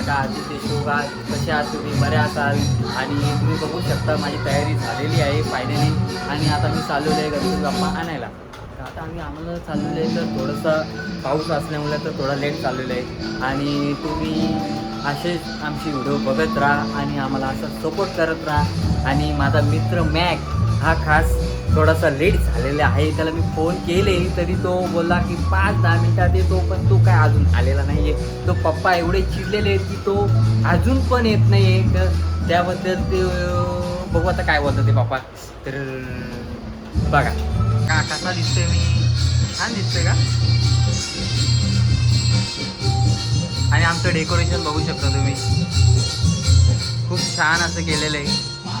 लाडका आदित्य आहात कसे आहात तुम्ही? बरे असाल? आणि तुम्ही बघू शकता माझी तयारी झालेली आहे फायनली आणि आता मी चाललेलो आहे गणपती बाप्पा आणायला. आता आम्ही आम्हाला चाललेलं आहे तर थोडंसं पाऊस असल्यामुळे तर थोडा लेट चाललेलं आहे. आणि तुम्ही असेच आमची व्हिडिओ बघत राहा आणि आम्हाला असं सपोर्ट करत राहा. आणि माझा मित्र मॅक हा खास थोडासा लेट झालेला आहे. त्याला मी फोन केले तरी तो बोलला की पाच दहा मिनटात येतो पण तो काय अजून आलेला नाही आहे तो पप्पा एवढे चिडलेले आहेत की तो अजून पण येत नाही आहे तर त्याबद्दल ते बघू आता काय बोलतात ते पप्पा. तर बघा. का कसा दिसतोय मी? छान दिसतोय का? आणि आमचं डेकोरेशन बघू शकता तुम्ही. खूप छान असं केलेलं आहे.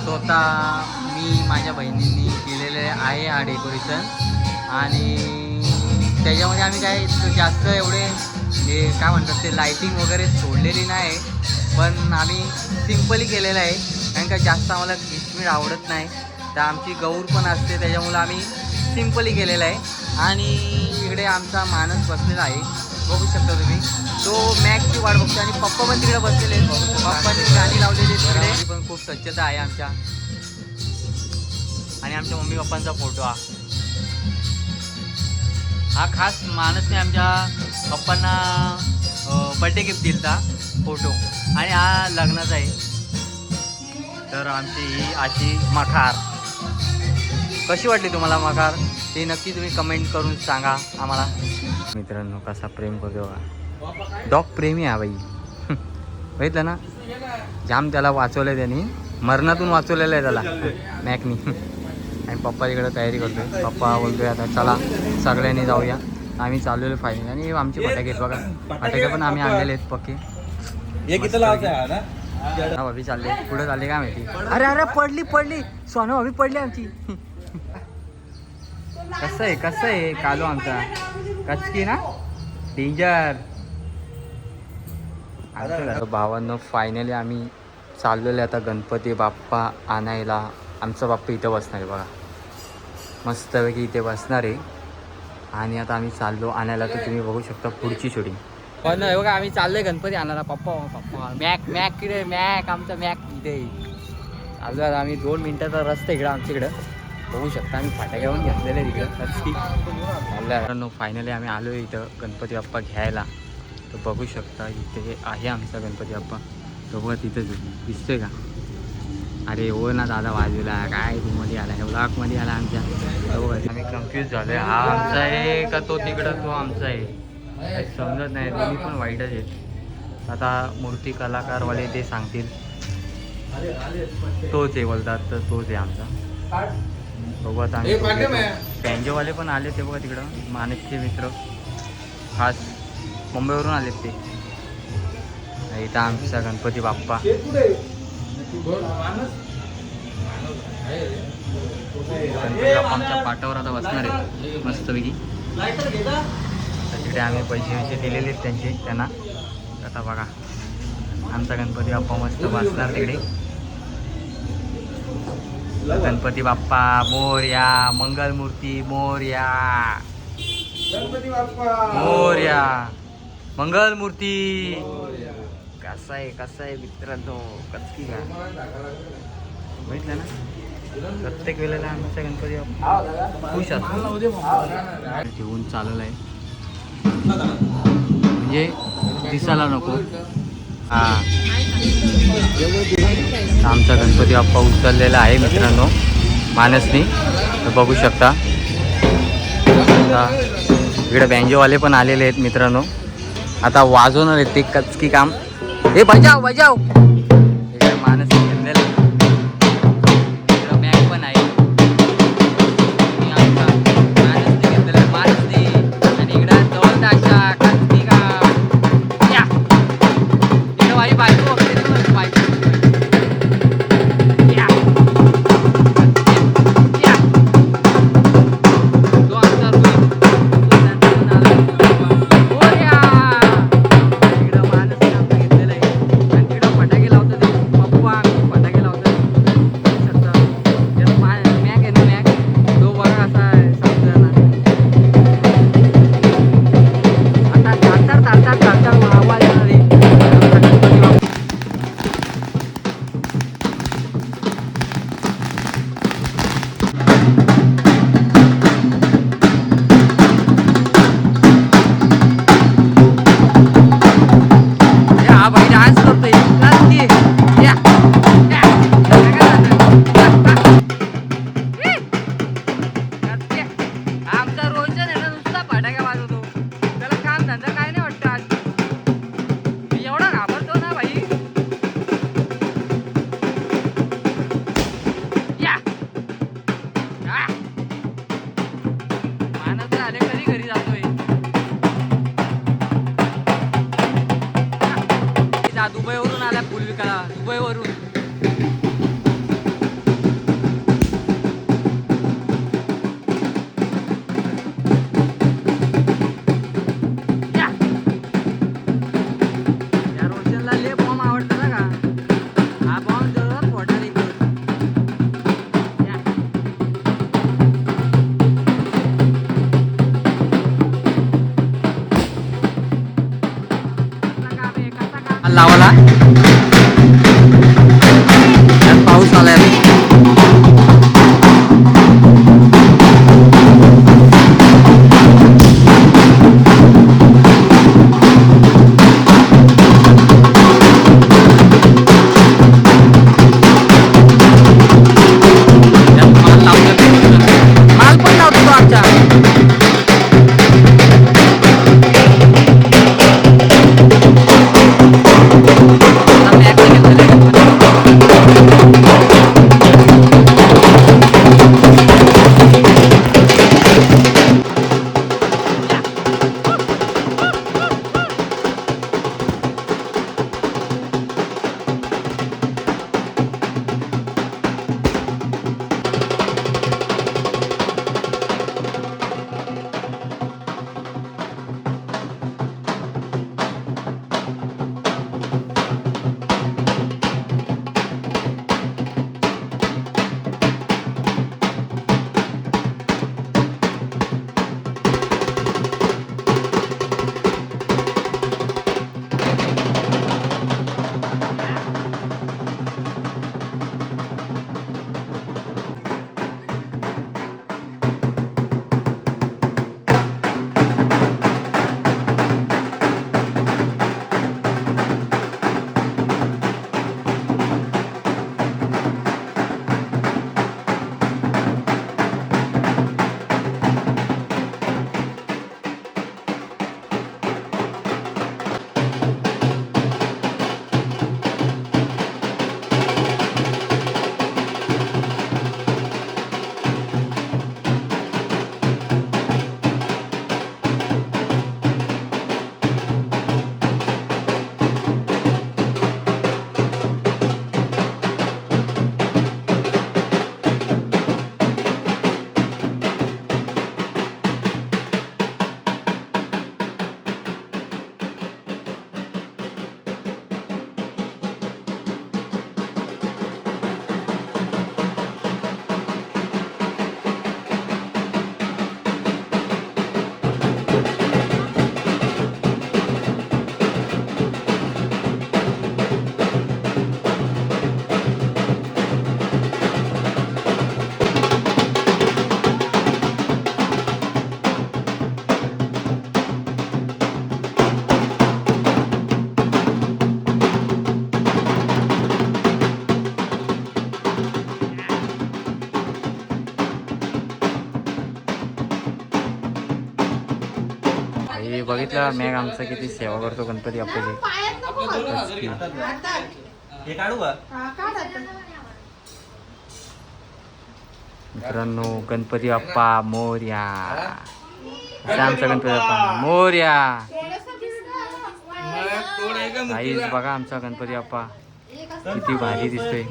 स्वतः मी माझ्या बहिणींनी वगैरे आहे हा डेकोरेशन आणि त्याच्यामध्ये आम्ही काय जास्त एवढे हे काय म्हणतात ते लाईटिंग वगैरे सोडलेली नाही. पण आम्ही सिम्पली केलेलं आहे. कारण का जास्त आम्हाला किशमीर आवडत नाही. तर आमची गौर पण असते त्याच्यामुळं आम्ही सिम्पली केलेलं आहे. आणि इकडे आमचा माणूस बसलेला आहे. बघू शकता तुम्ही. तो मॅक्सची वाट बघतो आणि पप्पा पण तिकडे बसलेले आहेत. पप्पांनी गाणी लावलेली तिकडे. पण खूप स्वच्छता आहे आमच्या. आणि आमच्या मम्मी पप्पांचा फोटो हा. हा खास माणसने आमच्या पप्पांना बड्डे गिफ्ट दिलता फोटो. आणि हा लग्नाचा आहे. तर आमची ही अशी मखार. कशी वाटली तुम्हाला मखार? ते नक्की तुम्ही कमेंट करून सांगा आम्हाला. मित्रांनो कसा प्रेम करतो बघा. डॉग प्रेमी आहे बाई. बघितलं ना? जाम त्याला वाचवलं त्यांनी. मरणातून वाचवलेलं आहे त्याला. मॅकनी. आणि पप्पा इकडे तयारी करतोय. पप्पा बोलतोय आता चला सगळ्यांनी जाऊया. आम्ही चाललेलो फायनल आणि आमचे फटाके आहेत बघा. फटाके पण आम्ही आणलेले आहेत पक्के. हा भाभी चालले. पुढे चालले काय माहिती? अरे अरे पडली पडली. सोनू भाभी पडली आमची. कसं आहे कसं आहे कालो आमचा? कचकी ना? डेंजर भावांनो फायनली आम्ही चाललेलो आता गणपती बाप्पा आणायला. आमचा बाप्पा इथं बसणार आहे बघा. मस्तपैकी इथे बसणार आहे. आणि आता आम्ही चाललो आणायला तर तुम्ही बघू शकता पुढची छोडी पण हो हे बघा आम्ही चाललोय गणपती आणायला. पप्पा पप्पा मॅक मॅक किडे मॅक आमचा मॅक इथे चाललो आता आम्ही दोन मिनटाचा रस्ता इकडं आमच्या इकडं. बघू शकता आम्ही फाट्या घेऊन घेतलेले तिकडं चाललं फायनली आम्ही आलो इथं गणपती बाप्पा घ्यायला. तर बघू शकता इथे आहे आमचा गणपती बाप्पा. तो बघा तिथं दिसतोय का? अरे हो ना दादा बाजूला. काय तू मध्ये आला? हे ब्लॉकमध्ये आला आमच्या. तो बघा, आम्ही कन्फ्यूज झालोय. हा आमचा आहे का तो तिकडं? तो आमचा आहे. समजत नाही. दोन्ही पण वाईटच आहेत आता मूर्ती कलाकारवाले ते सांगतील. तोच आहे बोलतात तर तोच आहे आमचा. आता आम्ही. बँजोवाले पण आले ते बघा तिकडं. माणिकचे मित्र. खास. मुंबईवरून आलेत ते. इथं आमचा गणपती बाप्पा गणपती बाप्पा. आमच्या पाटावर आता बसणार आहे. मस्तपैकी. तर तिकडे आम्ही पैसे वैसे दिलेले आहेत त्यांचे त्यांना. आता बघा. आमचा गणपती बाप्पा मस्त बसणार तिकडे. गणपती बाप्पा मोर्या मंगलमूर्ती मोर्या मोर्या मंगलमूर्ती. कसा आहे कसा आहे मित्रांनो? कचकी का बघितलं ना? प्रत्येक वेळेला आमचा गणपती खुश असतो ठेवून चाललं आहे. म्हणजे दिसायला नको. हा. आमचा गणपती बाप्पा उचललेला आहे मित्रांनो मानसनी. बघू शकता. इकडं इकडे बँजोवाले पण आलेले आहेत मित्रांनो. आता वाजवणार आहेत ते कचकी काम. हे बजाव बजाव इकडे fue por un बघितलं मॅग आमचा किती सेवा करतो गणपती. हे काढू काढ आता. मित्रांनो गणपती बाप्पा मोर्या. आमचा गणपती बाप्पा. मोर्या. आईच बघा आमचा गणपती बाप्पा. किती भारी दिसतोय.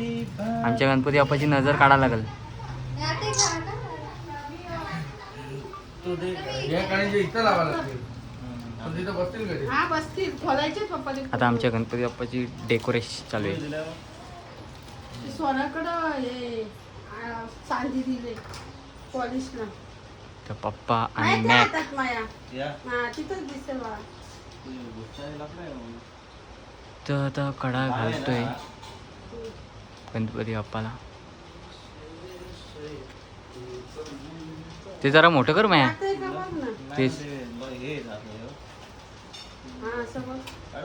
आमच्या गणपती बाप्पाची नजर काढायला लागल. हा बसतील. खोलायचे पप्पा ते. आता आमच्या गणपती बाप्पाची डेकोरेशन चालू आहे. सोन्याकडं हे आ, चांदी दिले. पॉलिशला तर पप्पा आणि माहिती मॅक हातात माया? या. हा तिथंच दिसेल बा तर आता कडा घालतोय. गणपती बाप्पाला. ते जरा मोठं कर का बघ ना. तेच हे. हा असं बघ. हा,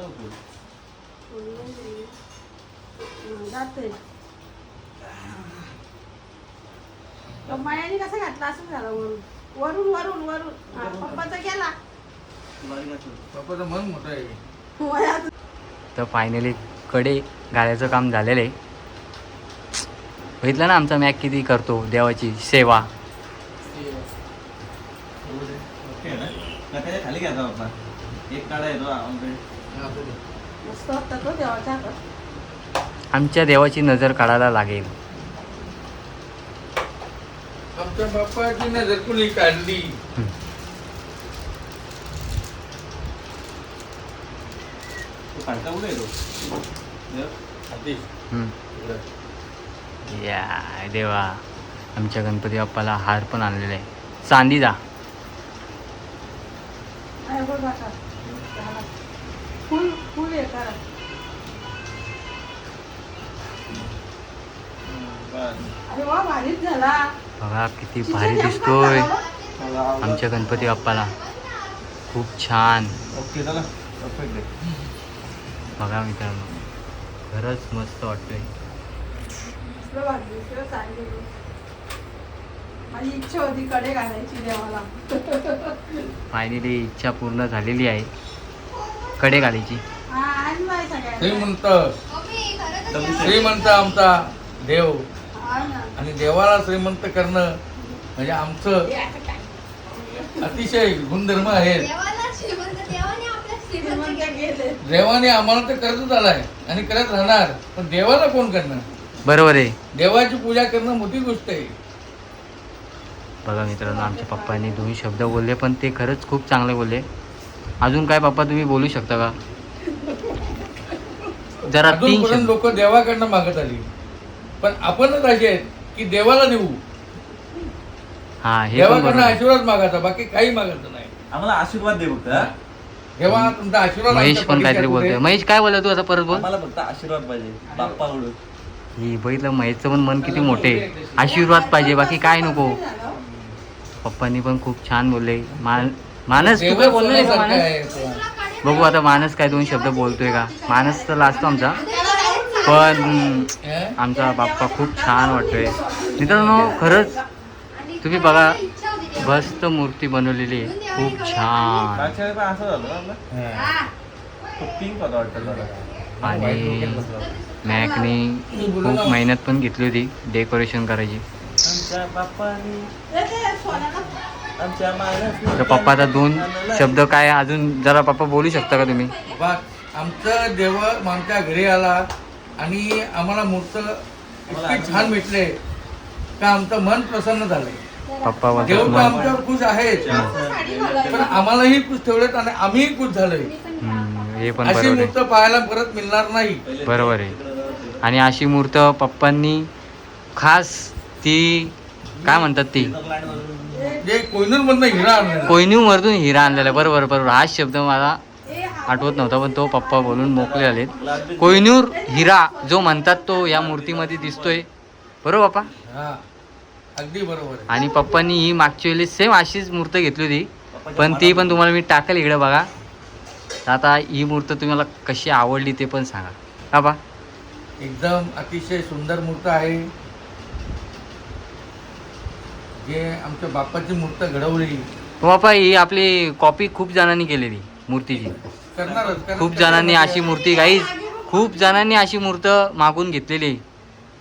तो कसं घातला असं झालं वरून? वरून वरून वरून. हा, पप्पाचा गेला. वयात तर फायनली कडे घालायचं काम झालेलं आहे. बघितलं ना आमचा मॅक किती करतो देवाची सेवा. ओके ना? खाली घ्यायचा एक काढा येतो ऑलरेडी मस्त होता तो देवाच्या हातात आमच्या देवाची नजर काढायला लागेल. आमच्या बाप्पाची नजर कुणी काढली? तो फाटका कुठे येतो? हे? हम्म. या देवा. आमच्या गणपती बाप्पाला हार पण आणलेला आहे. चांदीचा आहे बघ आता. झाला. फुल फुल हे करा बस. अरे वा भारीच झाला. बघा किती भारी दिसतोय. आमच्या गणपती बाप्पाला. खूप छान. ओके चला. परफेक्ट आहे बघा मित्रांनो खरंच मस्त वाटतोय. माझी इच्छा होती कडे घालायची देवाला. फायनली इच्छा पूर्ण झालेली आहे. कडे घालायची हा श्रीमंत. श्रीमंत आमचा देव. आणि देवाला श्रीमंत करणं म्हणजे आमचं हे? अतिशय गुणधर्म श्रीमंत देवाने आम्हाला तर करतच आलाय आणि करत राहणार. पण देवाला कोण करणार? बरोबर आहे. देवाची पूजा करणं मोठी गोष्ट आहे. बघा मित्रांनो आमच्या पप्पांनी दोन शब्द बोलले पण ते खरंच खूप चांगले बोलले. अजून काय पप्पा तुम्ही बोलू शकता का? जरा तीन लोक देवाकडनं मागत आली. पण आपणच असे आहेत की देवाला देऊ हा हे देवाकडनं. आशीर्वाद मागायचा बाकी काही मागायचं नाही. आम्हाला आशीर्वाद दे फक्त? देवा तुमचा आशीर्वाद महेश पण काहीतरी बोलतोय. महेश काय बोलला तू आता परत बोल? आम्हाला फक्त आशीर्वाद पाहिजे. बाप्पाकडून ही बघितलं महेशचं पण मन किती मोठे. आशीर्वाद पाहिजे बाकी काय नको. पप्पांनी पण खूप छान बोलले. मान मानस तू काय देवा बोलला नाही का सोन्यासारखं मानस? आहे. बघू आता मानस काय दोन शब्द बोलतोय का? मानस तर लाजतो आमचा. पण? आमचा बाप्पा खूप छान वाटतोय. मित्रांनो खरंच तुम्ही बघा मस्त मूर्ती बनवलेली आहे. खूप छान. हं. आणि मॅकनी खूप मेहनत पण घेतली होती डेकोरेशन करायची. आमच्या बाप्पानी ते ते सोन्याला आमच्या मानसनी तर पप्पा आता दोन शब्द काय अजून जरा पप्पा बोलू शकता का तुम्ही? आमचं देव आमच्या घरी आला आणि आम्हाला मूर्त इतके छान भेटले का आमचं मन प्रसन्न झालंय. पप्पा देव तर आमच्यावर खुश आहेत. घालायची. पण आम्हालाही खुश ठेवलेत आणि आम्हीही खुश झालोय. हे पण अशी बरोबर आहे. मूर्त पाहायला परत मिळणार नाही. बरोबर आहे. आणि अशी मूर्त पप्पांनी खास ती काय म्हणतात ती? जे कोयनूर मधनं हिरा आणलेला. हिरा आहे. बरोबर बरोबर. हाच शब्द मला हा आठवत नव्हता पण तो पप्पा बोलून मोकळे आलेत. कोयनूर हिरा जो म्हणतात तो या मूर्तीमध्ये दिसतोय. बरोबर पप्पा? हा अगदी बरोबर आणि पप्पांनी ही मागच्या वेळेस सेम अशीच मूर्त घेतली होती. पण ती पण तुम्हाला मी टाकेल इकडे बघा. आता ही मूर्त तुम्हाला कशी आवडली ते पण सांगा. का बा एकदम अतिशय सुंदर मूर्त आहे. जे आमच्या बाप्पाची मूर्त घडवली बापा ही आपली कॉपी खूप जणांनी केलेली मूर्तीची. करणारच कारण खूप जणांनी अशी मूर्ती काही खूप जणांनी अशी मूर्त मागून घेतलेली.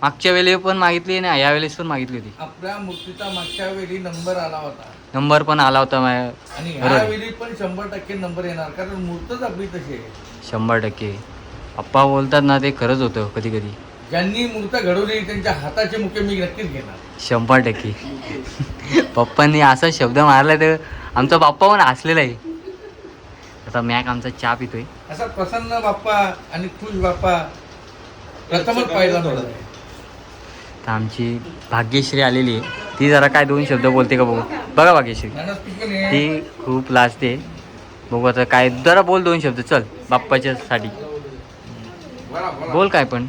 मागच्या वेळेस पण मागितली आणि यावेळेस पण मागितली होती. आपल्या मूर्तीचा मागच्या वेळी नंबर आला होता. नंबर पण आला होता माझ्या आणि बरोबर. ह्या वेळी पण शंभर टक्के नंबर येणार कारण मूर्तच आपली तशी आहे. शंभर टक्के. पप्पा बोलतात ना ते खरंच होतं कधी कधी. ज्यांनी मूर्त घडवली त्यांच्या हाताचे मुके मी नक्कीच घेणार. शंभर टक्के. पप्पांनी असा शब्द मारला तर आमचा बाप्पा पण हसलेला आहे आता मॅक आमचा चहा पितोय. असा प्रसन्न बाप्पा आणि खुश बाप्पा प्रथमच पाहिला तर आमची भाग्यश्री आलेली आहे. ती जरा काय दोन शब्द बोलते का बघू. बघा भाग्यश्री. ती खूप लाजते. बघू आता काय जरा बोल दोन शब्द. चल बाप्पाच्या साठी. बोल काय पण.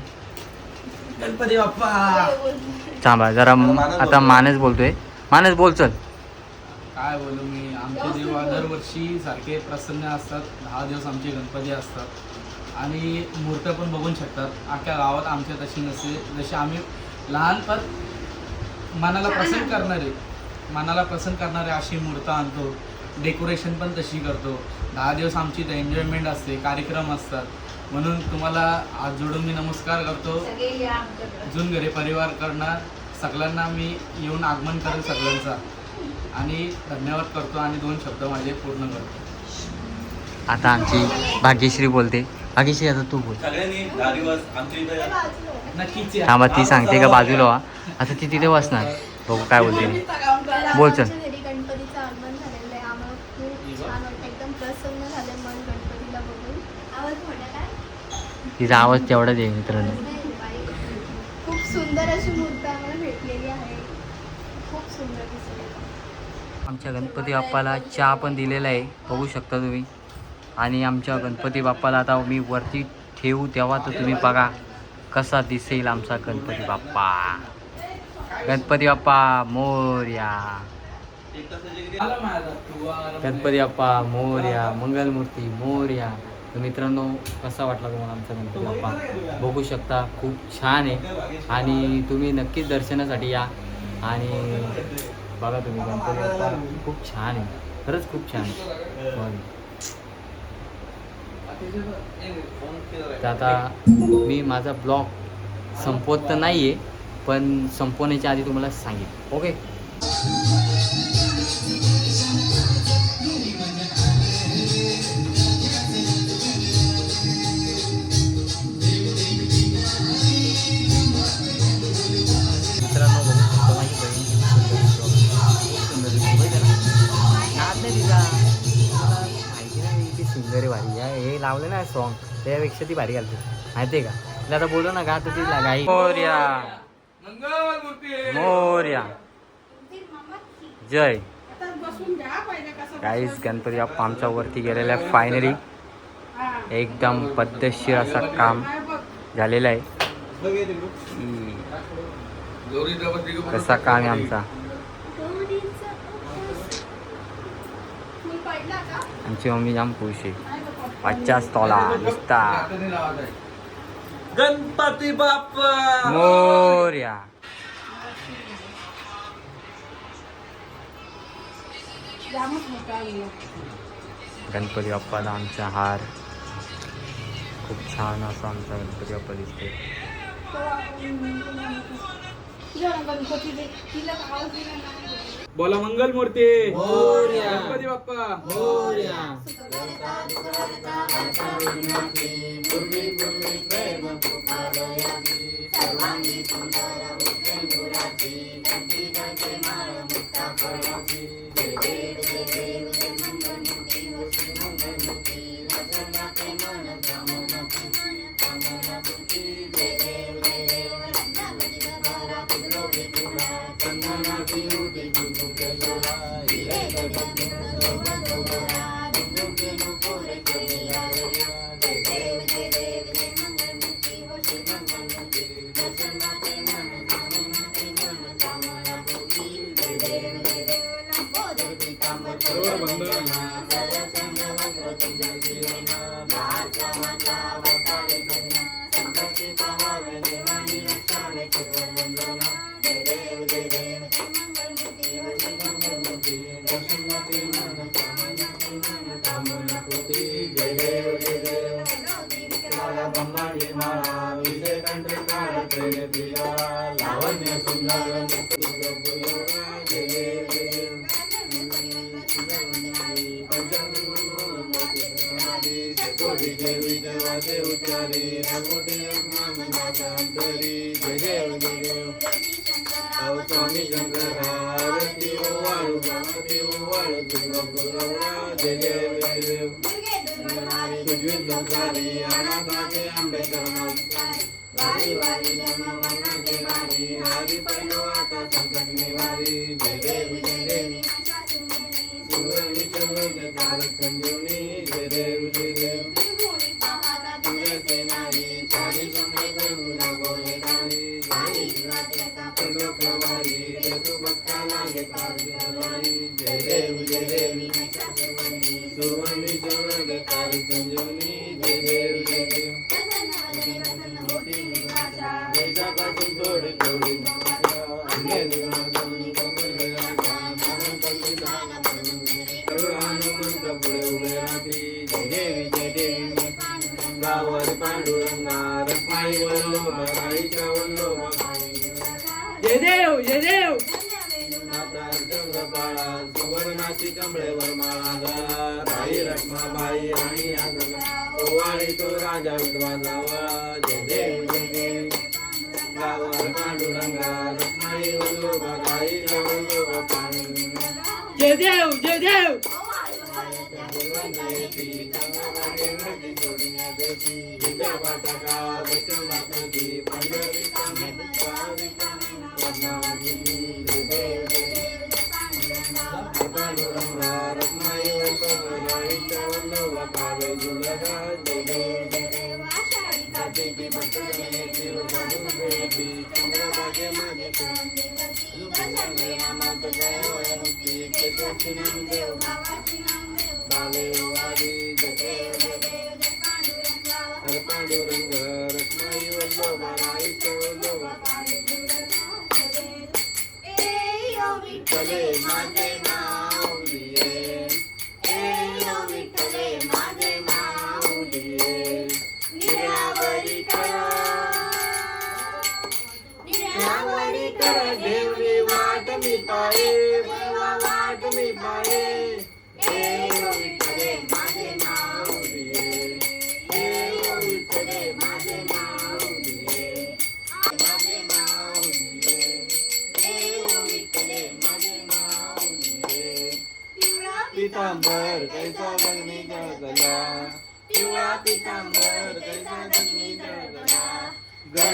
गणपती बाप्पा. थांबा जरा आता मानस बोलतोय. मानस बोल चल. काय बोलू मी? आमचे देव दरवर्षी सारखे प्रसन्न असतात. दहा दिवस आमचे गणपती असतात. आणि मूर्त पण बघून शकतात. अख्ख्या गावात आमच्या तशी नसते. जशी आम्ही लहानपण मनाला प्रसन्न करणारे मनाला प्रसन्न करणारे अशी मूर्त आणतो. डेकोरेशन पण तशी करतो. दहा दिवस आमची एन्जॉयमेंट असते. कार्यक्रम असतात. म्हणून तुम्हाला हात जोडून मी नमस्कार करतो. जुन घरी परिवार करणार सगळ्यांना मी येऊन आगमन करेल सगळ्यांचा. आणि धन्यवाद करतो आणि दोन शब्द माझे पूर्ण करतो. आता आमची भाग्यश्री बोलते. भाग्यश्री आता तू बोल. सगळ्यांनी दहा दिवस आमच्या इथं नक्कीच. थांबा ती सांगते का बाजूला व्हा आता ती तिथे बसणार. बघू काय बोलते. बोल चल. तिचा आवाज तेवढाच आहे मित्रांनो. खूप सुंदर अशी मूर्ती आम्हाला भेटलेली आहे. खूप सुंदर दिसते आमच्या गणपती बाप्पाला चहा पण दिलेला आहे बघू शकता तुम्ही. आणि आमच्या गणपती बाप्पाला आता मी वरती ठेवू तेव्हा तर तुम्ही बघा कसा दिसेल आमचा गणपती बाप्पा. गणपती बाप्पा मोर्या. गणपती बाप्पा मोर्या मंगलमूर्ती मोर्या. तर मित्रांनो कसा वाटला तुम्हाला आमचा गणपती बाप्पा? बघू शकता खूप छान आहे. आणि तुम्ही नक्कीच दर्शनासाठी या. आणि बघा तुम्ही गणपती बाप्पा खूप छान आहे. खरंच खूप छान आहे. तर आता मी माझा ब्लॉग संपवत तर नाही आहे पण संपवण्याच्या आधी तुम्हाला सांगेन. ओके? सिंगर भारी. आहे भारी या हे लावलं ना सॉन्ग त्यापेक्षा ती भारी घालते माहिती आहे का? तिला आता बोललो ना गा तर ती गाई. मोर्या. मोर्या. जय. काहीच गणपती बाप्पा आमच्या वरती गेलेला आहे फायनली एकदम पद्धतशीर असं काम झालेलं आहे. कसा काम आहे आमचा मी पडला का आमची मम्मी जाम खुश आहे पचास तोला नुसता. गणपती बाप्पा मोर्या. गणपती बाप्पाला आमचा हार खूप छान असा आमचा गणपती बाप्पा दिसते बोला मंगल मूर्ती गणपती बाप्पा. स्वामी शंकर आरती ओवाळू गणपती ओवाळू तुझं गुरुवा जय देव जय देव तुझी संसारी अनाथाचे आंबेडकर वारी वारी जन्मवनाचे वारी हरी पहिलो आता संकट निवारी जय देव जय देव सुरणी चंद्र तारक संजीवनी जय देव जय भक्ताला घेतारी जय देव जय देव सुरणी चंद्र तारक संजीवनी जय देव जय देव देशापासून थोडे थोडे अंगेनी कमळेवर माळा राई रखमाबाई राणी आगला ओवाळी तो राजा विद्वा जावा जय देव जय देव. गावर पांडुरंगा रखमाई वल्लो आईच्या वल्लो पांडुरंगा जय देव जय देव. पांडुरंग रत्नाई वल्लभ राईच वल्लभ विठ्ठले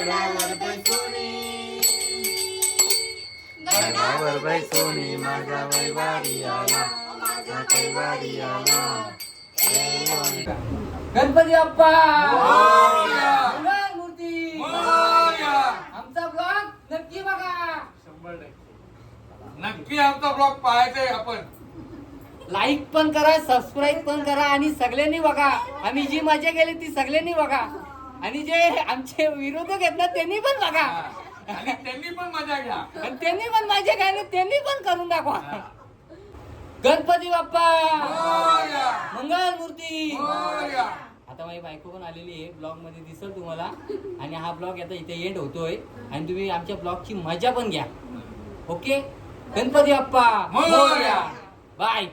गडावर बसुनी गडावर बैसोनी माझा वैवारी आला. माझा कैवारी आला. गणपती मूर्ती! आमचा ब्लॉग नक्की बघा. नक्की आमचा ब्लॉग पाहायचंय आपण. लाईक पण करा सबस्क्राईब पण करा आणि सगळ्यांनी बघा. आम्ही जी मजा केली ती सगळ्यांनी बघा. आणि जे आमचे विरोधक आहेत ना त्यांनी पण बघा. आणि त्यांनी पण मजा घ्या. आणि त्यांनी पण मजा घ्या आणि त्यांनी पण करून दाखवा. गणपती बाप्पा. मोरया! मंगळ मूर्ती. मोरया! आता माझी बायको पण आलेली आहे ब्लॉगमध्ये दिसल तुम्हाला. आणि हा ब्लॉग आता इथे एंड होतोय. आणि तुम्ही आमच्या ब्लॉगची मजा पण घ्या. ओके? गणपती बाप्पा. मोरया! बाय